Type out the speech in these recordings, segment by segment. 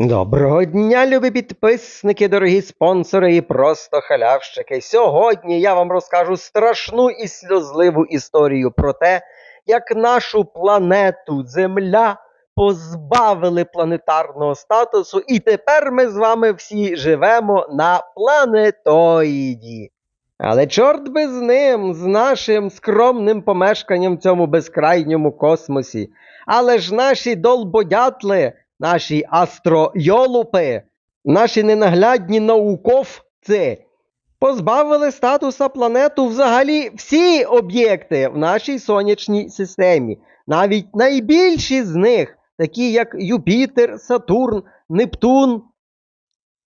Доброго дня, любі підписники, дорогі спонсори і просто халявщики. Сьогодні я вам розкажу страшну і сльозливу історію про те, як нашу планету Земля позбавили планетарного статусу, і тепер ми з вами всі живемо на планетоїді. Але чорт би з ним, з нашим скромним помешканням в цьому безкрайньому космосі. Але ж наші долбодятли, наші астройолупи, наші ненаглядні науковці позбавили статуса планету взагалі всі об'єкти в нашій сонячній системі, навіть найбільші з них, такі як Юпітер, Сатурн, Нептун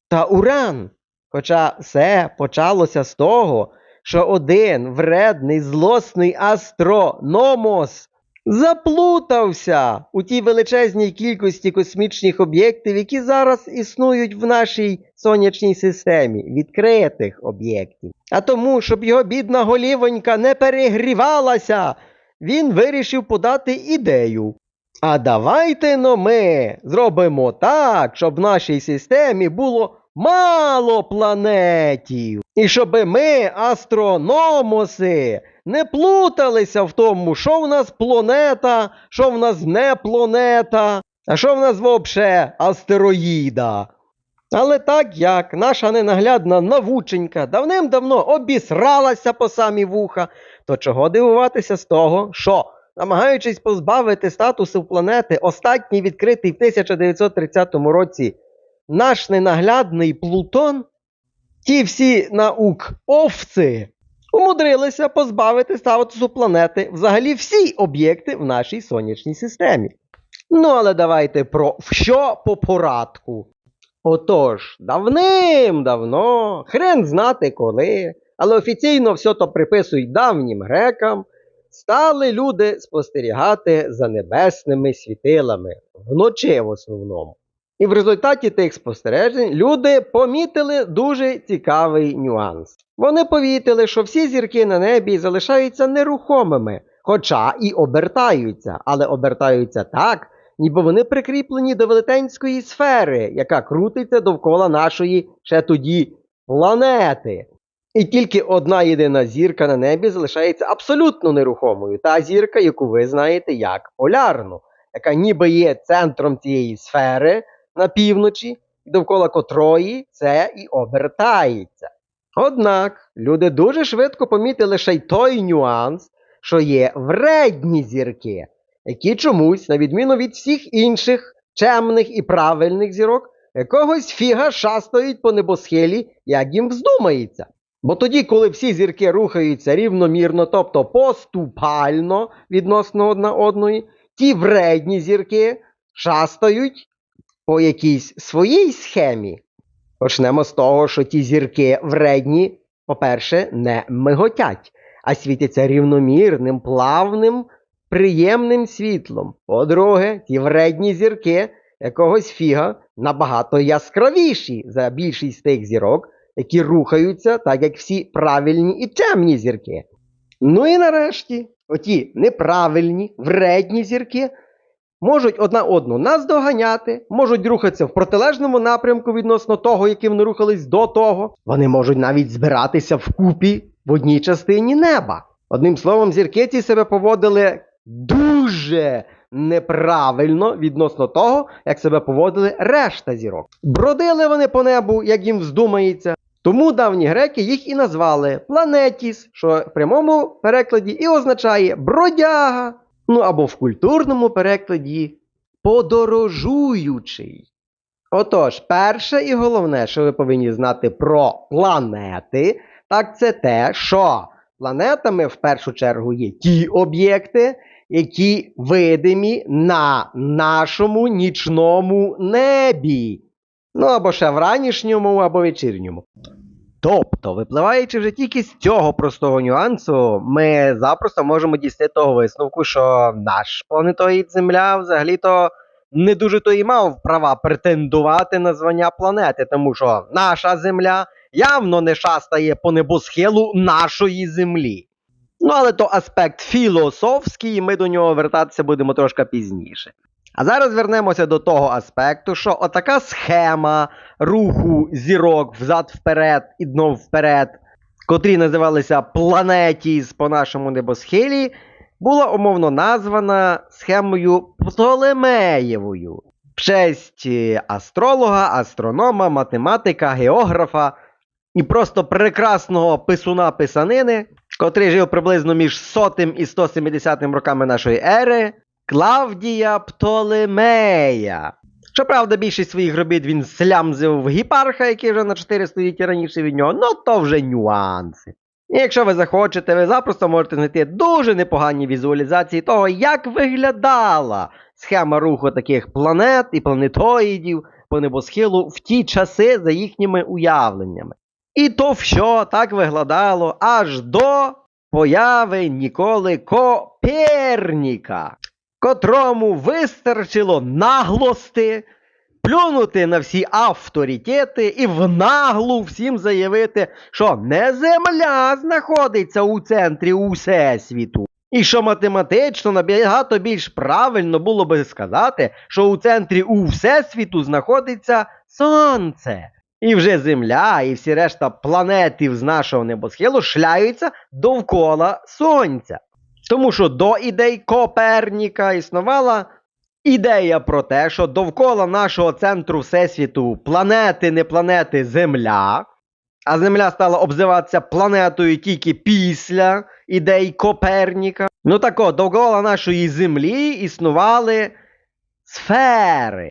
та Уран. Хоча все почалося з того, що один вредний злосний астрономос заплутався у тій величезній кількості космічних об'єктів, які зараз існують в нашій сонячній системі, відкритих об'єктів. А тому, щоб його бідна голівонька не перегрівалася, він вирішив подати ідею. А давайте но ми зробимо так, щоб в нашій системі було мало планетів. І щоб ми, астрономоси, не плуталися в тому, що в нас планета, що в нас не планета, а що в нас взагалі астероїда. Але так як наша ненаглядна навученька давним-давно обісралася по самі вуха, то чого дивуватися з того, що, намагаючись позбавити статусу планети, останній відкритий в 1930 році наш ненаглядний Плутон, ті всі наук-овці умудрилися позбавити статусу планети взагалі всі об'єкти в нашій сонячній системі. Ну, але давайте про що по порадку. Отож, давним-давно, хрен знати коли, але офіційно все то приписують давнім грекам, стали люди спостерігати за небесними світилами, вночі в основному. І в результаті тих спостережень люди помітили дуже цікавий нюанс. Вони повітили, що всі зірки на небі залишаються нерухомими, хоча і обертаються, але обертаються так, ніби вони прикріплені до велетенської сфери, яка крутиться довкола нашої ще тоді планети. І тільки одна єдина зірка на небі залишається абсолютно нерухомою. Та зірка, яку ви знаєте як полярну, яка ніби є центром цієї сфери на півночі, довкола котрої це і обертається. Однак люди дуже швидко помітили ще й той нюанс, що є вредні зірки, які чомусь, на відміну від всіх інших чемних і правильних зірок, якогось фіга шастають по небосхилі, як їм вздумається. Бо тоді, коли всі зірки рухаються рівномірно, тобто поступально відносно одна одної, ті вредні зірки шастають по якійсь своїй схемі. Почнемо з того, що ті зірки вредні, по-перше, не миготять, а світяться рівномірним, плавним, приємним світлом. По-друге, ті вредні зірки якогось фіга набагато яскравіші за більшість тих зірок, які рухаються, так як всі правильні і чемні зірки. Ну і нарешті, оті неправильні, вредні зірки можуть одна одну наздоганяти, можуть рухатися в протилежному напрямку відносно того, яким вони рухались до того. Вони можуть навіть збиратися вкупі в одній частині неба. Одним словом, зірки ці себе поводили дуже неправильно відносно того, як себе поводили решта зірок. Бродили вони по небу, як їм вздумається. Тому давні греки їх і назвали планетіс, що в прямому перекладі і означає бродяга. Ну або в культурному перекладі подорожуючий. Отож, перше і головне, що ви повинні знати про планети, так це те, що планетами в першу чергу є ті об'єкти, які видимі на нашому нічному небі. Ну або ще вранішньому, або вечірньому. Тобто, випливаючи вже тільки з цього простого нюансу, ми запросто можемо дійти того висновку, що наш планетоїд Земля взагалі-то не дуже то і мав права претендувати на звання планети, тому що наша Земля явно не шастає по небосхилу нашої Землі. Ну, але то аспект філософський, і ми до нього вертатися будемо трошки пізніше. А зараз вернемося до того аспекту, що отака схема руху зірок взад-вперед і дном вперед, котрі називалися Планетіс по нашому небосхилі, була умовно названа схемою Птолемеєвою. В честь е, астролога, астронома, математика, географа і просто прекрасного писуна писанини, котрий жив приблизно між 100 і 170 роками нашої ери, Клавдія Птолемея. Щоправда, більшість своїх робіт він слямзив в гіпарха, який вже на 4 століття раніше від нього, ну то вже нюанси. І якщо ви захочете, ви запросто можете знайти дуже непогані візуалізації того, як виглядала схема руху таких планет і планетоїдів по небосхилу в ті часи за їхніми уявленнями. І то що так виглядало аж до появи Ніколи Коперніка, котрому вистачило наглости плюнути на всі авторитети і в наглу всім заявити, що не Земля знаходиться у центрі Усесвіту. І що математично набагато більш правильно було би сказати, що у центрі у Всесвіту знаходиться Сонце. І вже Земля і всі решта планетів з нашого небосхилу шляються довкола Сонця. Тому що до ідей Коперніка існувала ідея про те, що довкола нашого центру Всесвіту планети, не планети Земля, а Земля стала обзиватися планетою тільки після ідей Коперніка. Ну так от, довкола нашої Землі існували сфери.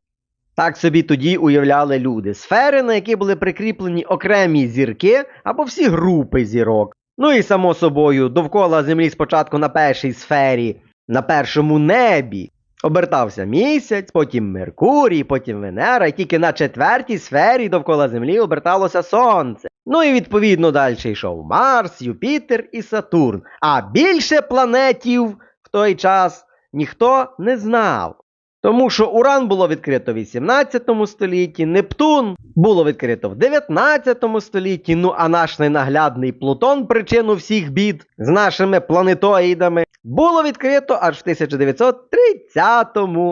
Так собі тоді уявляли люди. Сфери, на які були прикріплені окремі зірки або всі групи зірок. Ну і само собою, довкола Землі спочатку на першій сфері, на першому небі. Обертався місяць, потім Меркурій, потім Венера, і тільки на четвертій сфері довкола Землі оберталося Сонце. Ну і відповідно далі йшов Марс, Юпітер і Сатурн. А більше планетів в той час ніхто не знав. Тому що Уран було відкрито в 18 столітті, Нептун було відкрито в 19 столітті, ну а наш ненаглядний Плутон, причину всіх бід з нашими планетоїдами, було відкрито аж в 1930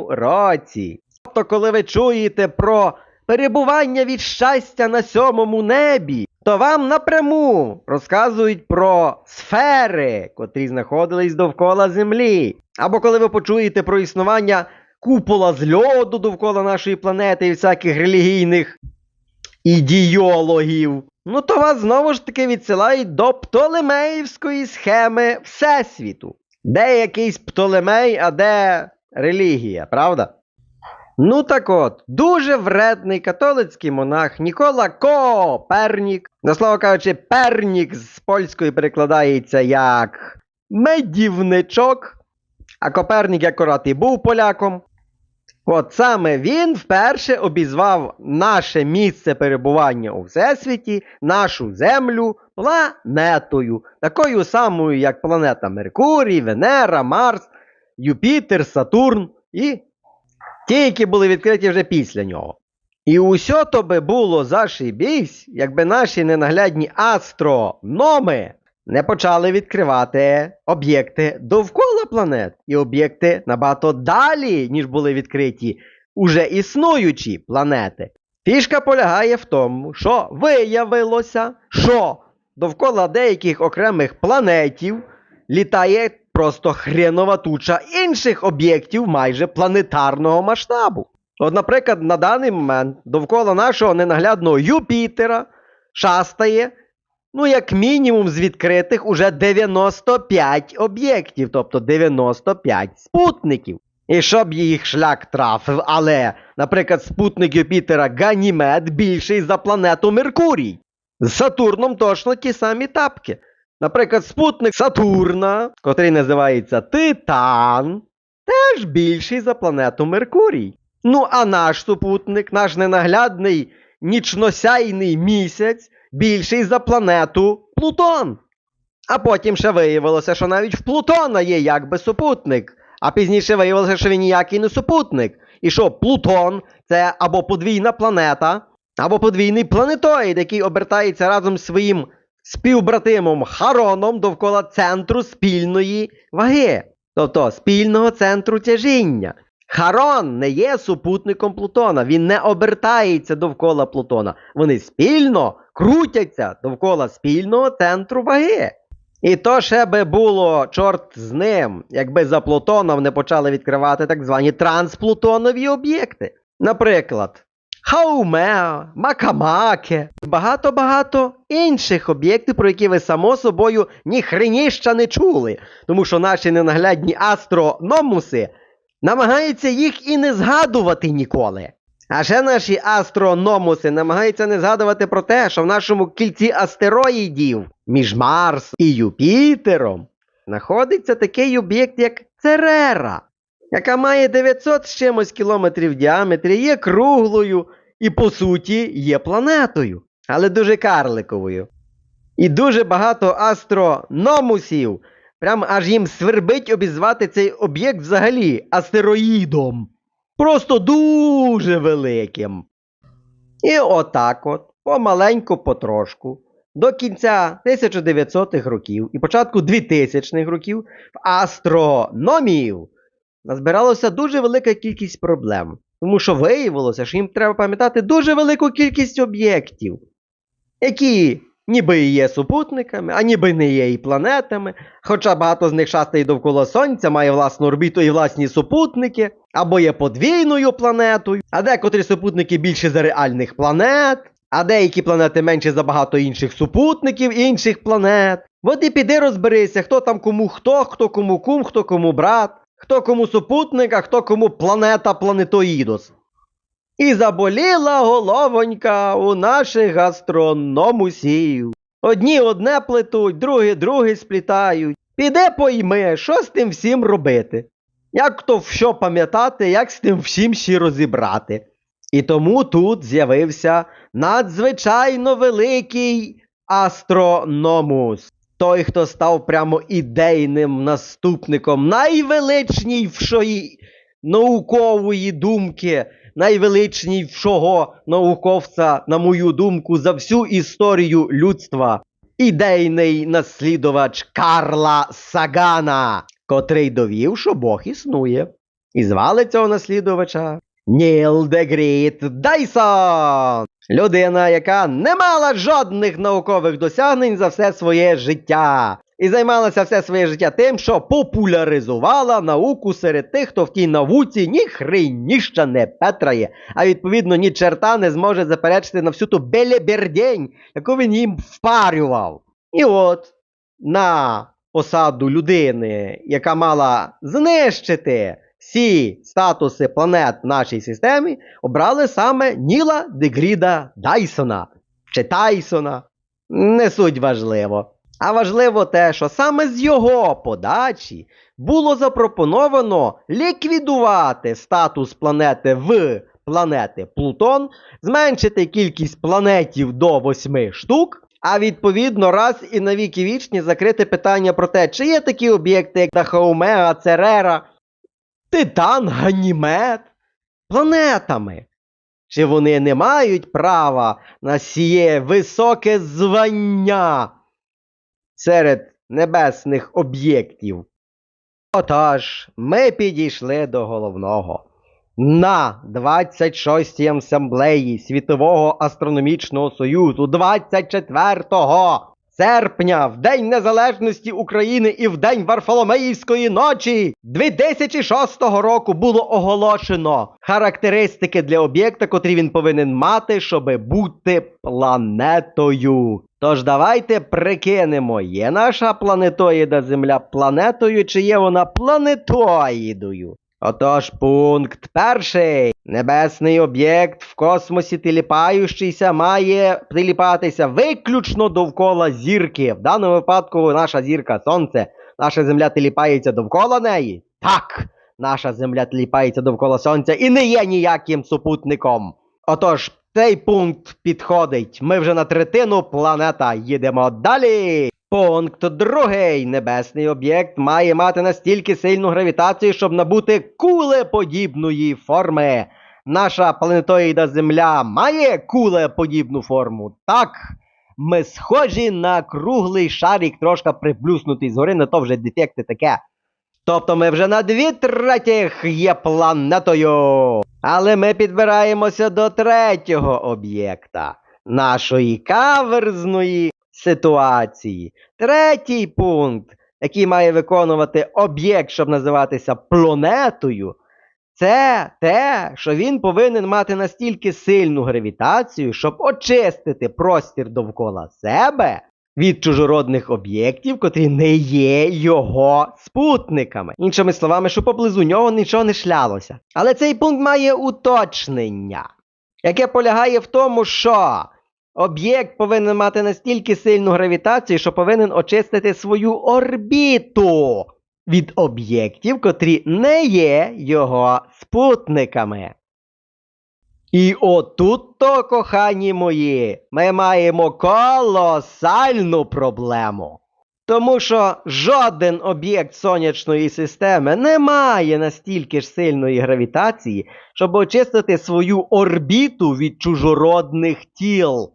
році. Тобто, коли ви чуєте про перебування від щастя на сьомому небі, то вам напряму розказують про сфери, котрі знаходились довкола Землі. Або коли ви почуєте про існування купола з льоду довкола нашої планети і всяких релігійних ідеологів, ну то вас знову ж таки відсилають до Птолемеївської схеми Всесвіту. Де якийсь Птолемей, а де релігія, правда? Ну так от, дуже вредний католицький монах Нікола Копернік. На слово кажучи, пернік з польської перекладається як медівничок. А Копернік акурат і був поляком. От саме він вперше обізвав наше місце перебування у Всесвіті, нашу Землю планетою, такою самою, як планета Меркурій, Венера, Марс, Юпітер, Сатурн і ті, які були відкриті вже після нього. І усе то би було зашибісь, якби наші ненаглядні астрономи не почали відкривати об'єкти довкола планет і об'єкти набагато далі, ніж були відкриті уже існуючі планети. Фішка полягає в тому, що виявилося, що довкола деяких окремих планетів літає просто хренова туча інших об'єктів майже планетарного масштабу. От, наприклад, на даний момент довкола нашого ненаглядного Юпітера шастає Ну, як мінімум, з відкритих уже 95 об'єктів, тобто 95 спутників. І щоб їх шлях трафив, але, наприклад, спутник Юпітера Ганімед більший за планету Меркурій. З Сатурном точно ті самі тапки. Наприклад, спутник Сатурна, котрий називається Титан, теж більший за планету Меркурій. Ну, а наш супутник, наш ненаглядний нічносяйний місяць більший за планету Плутон. А потім ще виявилося, що навіть в Плутона є якби супутник. А пізніше виявилося, що він ніякий не супутник. І що Плутон це або подвійна планета, або подвійний планетоїд, який обертається разом з своїм співбратимом Хароном довкола центру спільної ваги, тобто спільного центру тяжіння. Харон не є супутником Плутона, він не обертається довкола Плутона. Вони спільно крутяться довкола спільного центру ваги. І то ще би було чорт з ним, якби за Плутоном не почали відкривати так звані трансплутонові об'єкти. Наприклад, Хаумеа, Макамаке, багато-багато інших об'єктів, про які ви само собою ні хреніща не чули, тому що наші ненаглядні астрономуси намагаються їх і не згадувати ніколи. А ще наші астрономуси намагаються не згадувати про те, що в нашому кільці астероїдів між Марс і Юпітером знаходиться такий об'єкт, як Церера, яка має 900 з чимось кілометрів в діаметрі, є круглою і, по суті, є планетою, але дуже карликовою. І дуже багато астрономусів, прям аж їм свербить обізвати цей об'єкт взагалі астероїдом. Просто дуже великим. І отак от, помаленьку потрошку, до кінця 1900-х років і початку 2000-х років в астрономів назбиралося дуже велика кількість проблем. Тому що виявилося, що їм треба пам'ятати дуже велику кількість об'єктів, які ніби і є супутниками, а ніби не є і планетами. Хоча багато з них шастає довкола Сонця, має власну орбіту і власні супутники, або є подвійною планетою, а декотрі супутники більше за реальних планет, а деякі планети менше за багато інших супутників інших планет. От і піди розберися, хто там кому хто, хто кому кум, хто кому брат, хто кому супутник, а хто кому планета планетоїдос. І заболіла головонька у наших астрономусів. Одні одне плетуть, другі другі сплітають. Піде пойми, що з тим всім робити. Як то що пам'ятати, як з тим всім ще розібрати. І тому тут з'явився надзвичайно великий астрономус. Той, хто став прямо ідейним наступником найвеличнішої наукової думки, найвеличнішого науковця, на мою думку, за всю історію людства. Ідейний наслідувач Карла Сагана, котрий довів, що Бог існує. І звали цього наслідувача Ніл Дегріт Дайсон. Людина, яка не мала жодних наукових досягнень за все своє життя. І займалася все своє життя тим, що популяризувала науку серед тих, хто в тій науці ні хреніща не петрає, а відповідно ні черта не зможе заперечити на всю ту белебердень, яку він їм впарював. І от на посаду людини, яка мала знищити всі статуси планет в нашій системі, обрали саме Ніла Дегріда Дайсона чи Тайсона. Не суть важливо. А важливо те, що саме з його подачі було запропоновано ліквідувати статус планети в планети Плутон, зменшити кількість планетів до 8 штук, а відповідно раз і на віки вічні закрити питання про те, чи є такі об'єкти, як Дахаумеа, Церера, Титан, Ганімед, планетами. Чи вони не мають права на сіє високе звання серед небесних об'єктів? Отож, ми підійшли до головного. На 26-й асамблеї Світового астрономічного союзу 24 серпня, в День Незалежності України і в День Варфоломеївської ночі 2006 року було оголошено характеристики для об'єкта, котрі він повинен мати, щоб бути планетою. Тож давайте прикинемо, є наша планетоїда Земля планетою, чи є вона планетоїдою? Отож, пункт перший. Небесний об'єкт в космосі теліпаючийся має приліпатися виключно довкола зірки. В даному випадку наша зірка Сонце. Наша земля теліпається довкола неї. Так, наша земля теліпається довкола Сонця і не є ніяким супутником. Отож, цей пункт підходить. Ми вже на третину планета їдемо далі. Пункт другий. Небесний об'єкт має мати настільки сильну гравітацію, щоб набути кулеподібної форми. Наша планетоїда Земля має кулеподібну форму. Так, ми схожі на круглий шарик, трошки приплюснутий згори, не то вже дефекти таке. Тобто ми вже на дві третіх є планетою. Але ми підбираємося до третього об'єкта нашої каверзної ситуації. Третій пункт, який має виконувати об'єкт, щоб називатися планетою, це те, що він повинен мати настільки сильну гравітацію, щоб очистити простір довкола себе від чужородних об'єктів, котрі не є його спутниками. Іншими словами, що поблизу нього нічого не шлялося. Але цей пункт має уточнення, яке полягає в тому, що об'єкт повинен мати настільки сильну гравітацію, що повинен очистити свою орбіту від об'єктів, котрі не є його спутниками. І отут то, кохані мої, ми маємо колосальну проблему. Тому що жоден об'єкт сонячної системи не має настільки ж сильної гравітації, щоб очистити свою орбіту від чужородних тіл.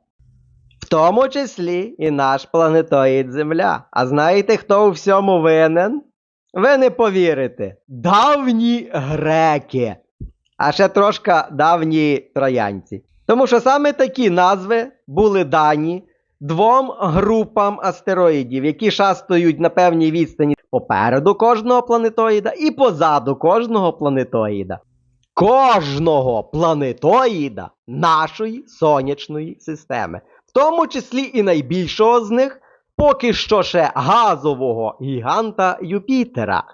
В тому числі і наш планетоїд Земля. А знаєте, хто у всьому винен? Ви не повірите. Давні греки. А ще трошки давні троянці. Тому що саме такі назви були дані двом групам астероїдів, які шастають на певній відстані попереду кожного планетоїда і позаду кожного планетоїда. Кожного планетоїда нашої сонячної системи, в тому числі і найбільшого з них, поки що ще газового гіганта Юпітера.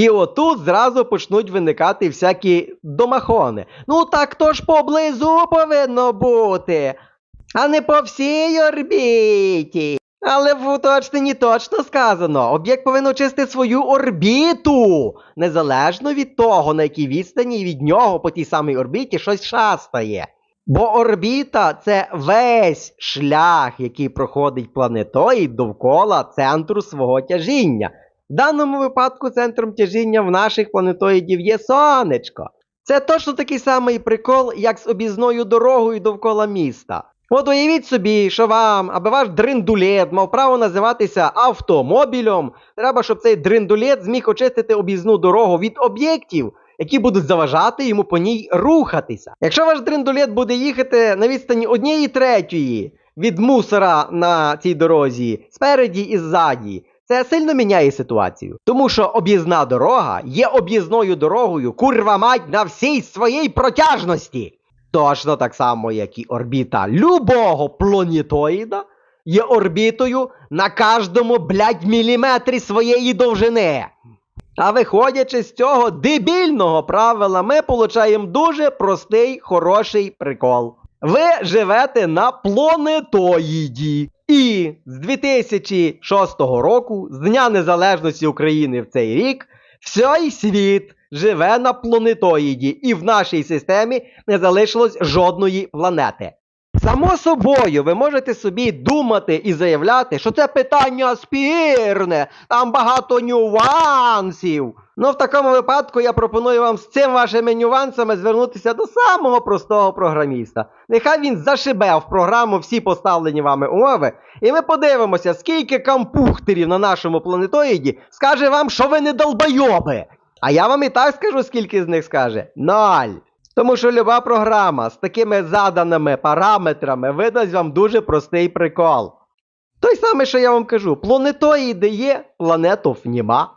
І отут зразу почнуть виникати всякі домахони. Ну так то ж поблизу повинно бути, а не по всій орбіті. Але в уточненні точно сказано, об'єкт повинен очистити свою орбіту, незалежно від того, на якій відстані від нього по тій самій орбіті щось шастає. Бо орбіта це весь шлях, який проходить планетоїд довкола центру свого тяжіння. В даному випадку центром тяжіння в наших планетоїдів є сонечко. Це точно такий самий прикол, як з об'їзною дорогою довкола міста. От уявіть собі, що вам, аби ваш дриндулет мав право називатися автомобілем, треба, щоб цей дриндулет зміг очистити об'їзну дорогу від об'єктів, які будуть заважати йому по ній рухатися. Якщо ваш дриндулет буде їхати на відстані однієї третьої від мусора на цій дорозі, спереді і ззаді, це сильно міняє ситуацію. Тому що об'їзна дорога є об'їзною дорогою, курва мать на всій своїй протяжності. Точно так само, як і орбіта любого планетоїда є орбітою на кожному, блядь, міліметрі своєї довжини. А виходячи з цього дебільного правила, ми получаємо дуже простий, хороший прикол. Ви живете на планетоїді. І з 2006 року, з Дня Незалежності України в цей рік, всій світ живе на планетоїді, і в нашій системі не залишилось жодної планети. Само собою, ви можете собі думати і заявляти, що це питання спірне, там багато нюансів. Ну, в такому випадку я пропоную вам з цими вашими нюансами звернутися до самого простого програміста. Нехай він зашибе в програму всі поставлені вами умови, і ми подивимося, скільки кампухтерів на нашому планетоїді скаже вам, що ви не долбойоби. А я вам і так скажу, скільки з них скаже. Ноль. Тому що люба програма з такими заданими параметрами видасть вам дуже простий прикол. Той саме, що я вам кажу, планетоїди є, планетов нема.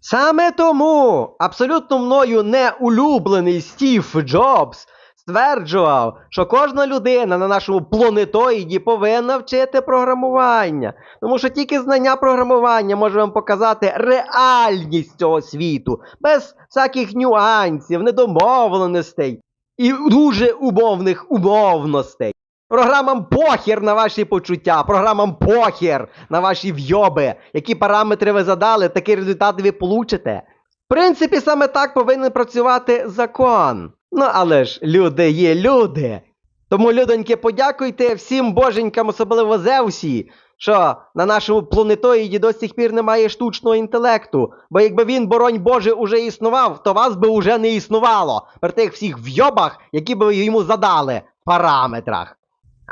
Саме тому абсолютно мною не улюблений Стів Джобс стверджував, що кожна людина на нашому планетоїді повинна вчити програмування. Тому що тільки знання програмування може вам показати реальність цього світу, без всяких нюансів, недомовленостей і дуже умовних умовностей. Програмам похер на ваші почуття, програмам похер на ваші вйоби. Які параметри ви задали, такий результат ви получите. В принципі, саме так повинен працювати закон. Ну, але ж люди є люди. Тому, людоньки, подякуйте всім боженькам, особливо Зевсі, що на нашому планетоїді до сих пір немає штучного інтелекту. Бо якби він, боронь Боже, уже існував, то вас би уже не існувало при тих всіх вйобах, які би йому задали в параметрах.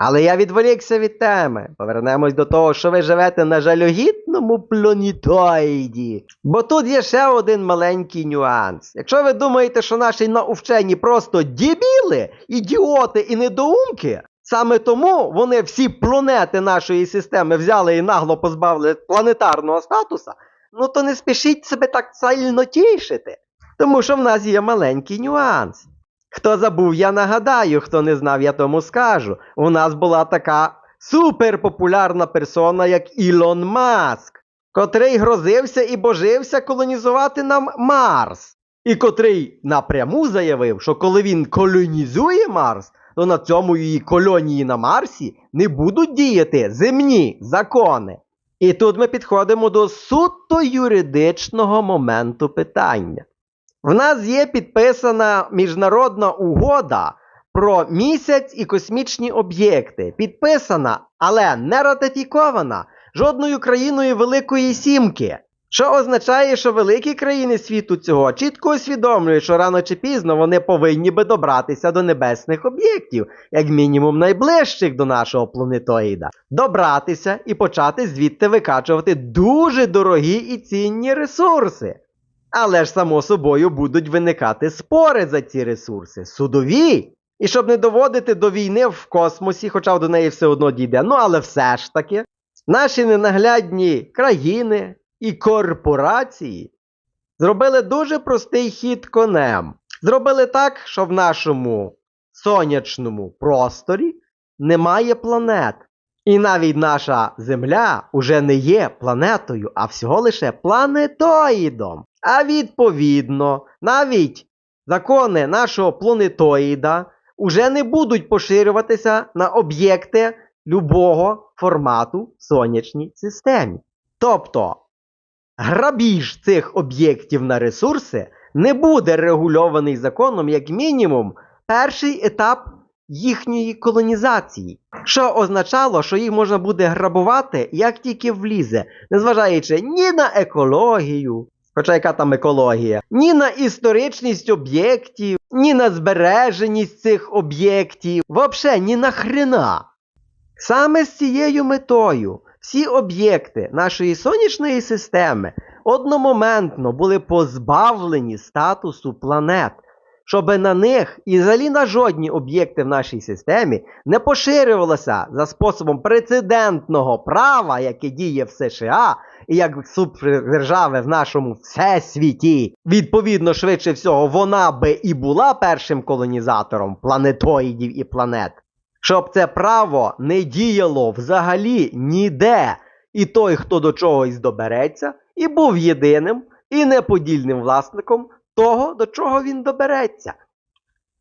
Але я відволікся від теми. Повернемось до того, що ви живете на жалюгідному планетоїді. Бо тут є ще один маленький нюанс. Якщо ви думаєте, що наші наувчені просто дібіли, ідіоти і недоумки, саме тому вони всі планети нашої системи взяли і нагло позбавили планетарного статуса, ну то не спішіть себе так сильно тішити. Тому що в нас є маленький нюанс. Хто забув, я нагадаю, хто не знав, я тому скажу. У нас була така суперпопулярна персона, як Ілон Маск, котрий грозився і божився колонізувати нам Марс. І котрий напряму заявив, що коли він колонізує Марс, то на цьому її колонії на Марсі не будуть діяти земні закони. І тут ми підходимо до суто юридичного моменту питання. В нас є підписана міжнародна угода про місяць і космічні об'єкти. Підписана, але не ратифікована жодною країною Великої Сімки. Що означає, що великі країни світу цього чітко усвідомлюють, що рано чи пізно вони повинні би добратися до небесних об'єктів, як мінімум найближчих до нашого планетоїда, добратися і почати звідти викачувати дуже дорогі і цінні ресурси. Але ж, само собою, будуть виникати спори за ці ресурси, судові. І щоб не доводити до війни в космосі, хоча до неї все одно дійде, ну але все ж таки, наші ненаглядні країни і корпорації зробили дуже простий хід конем. Зробили так, що в нашому сонячному просторі немає планет. І навіть наша Земля уже не є планетою, а всього лише планетоїдом. А відповідно, навіть закони нашого планетоїда уже не будуть поширюватися на об'єкти любого формату в сонячній системі. Тобто, грабіж цих об'єктів на ресурси не буде регульований законом, як мінімум, перший етап їхньої колонізації, що означало, що їх можна буде грабувати як тільки влізе, незважаючи ні на екологію, хоча яка там екологія, ні на історичність об'єктів, ні на збереженість цих об'єктів, взагалі ні на хрена. Саме з цією метою всі об'єкти нашої сонячної системи одномоментно були позбавлені статусу планет, щоб на них і взагалі на жодні об'єкти в нашій системі не поширювалося за способом прецедентного права, яке діє в США, і як супердержави в нашому всесвіті. Відповідно, швидше всього, вона би і була першим колонізатором планетоїдів і планет. Щоб це право не діяло взагалі ніде, і той, хто до чогось добереться, і був єдиним і неподільним власником того, до чого він добереться.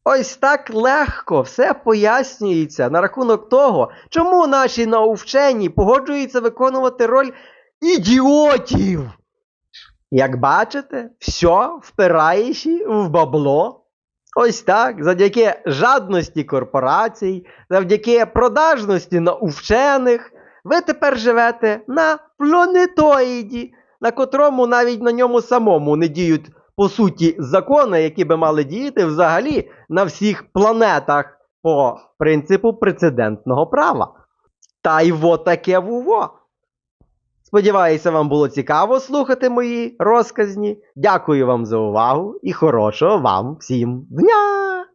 Ось так легко все пояснюється на рахунок того, чому наші наувчені погоджуються виконувати роль ідіотів. Як бачите, все впираючи в бабло. Ось так, завдяки жадності корпорацій, завдяки продажності наувчених, ви тепер живете на планетоїді, на котрому навіть на ньому самому не діють по суті закони, які би мали діяти взагалі на всіх планетах по принципу прецедентного права. Та й во таке вуво. Сподіваюся, вам було цікаво слухати мої розказні. Дякую вам за увагу і хорошого вам всім дня!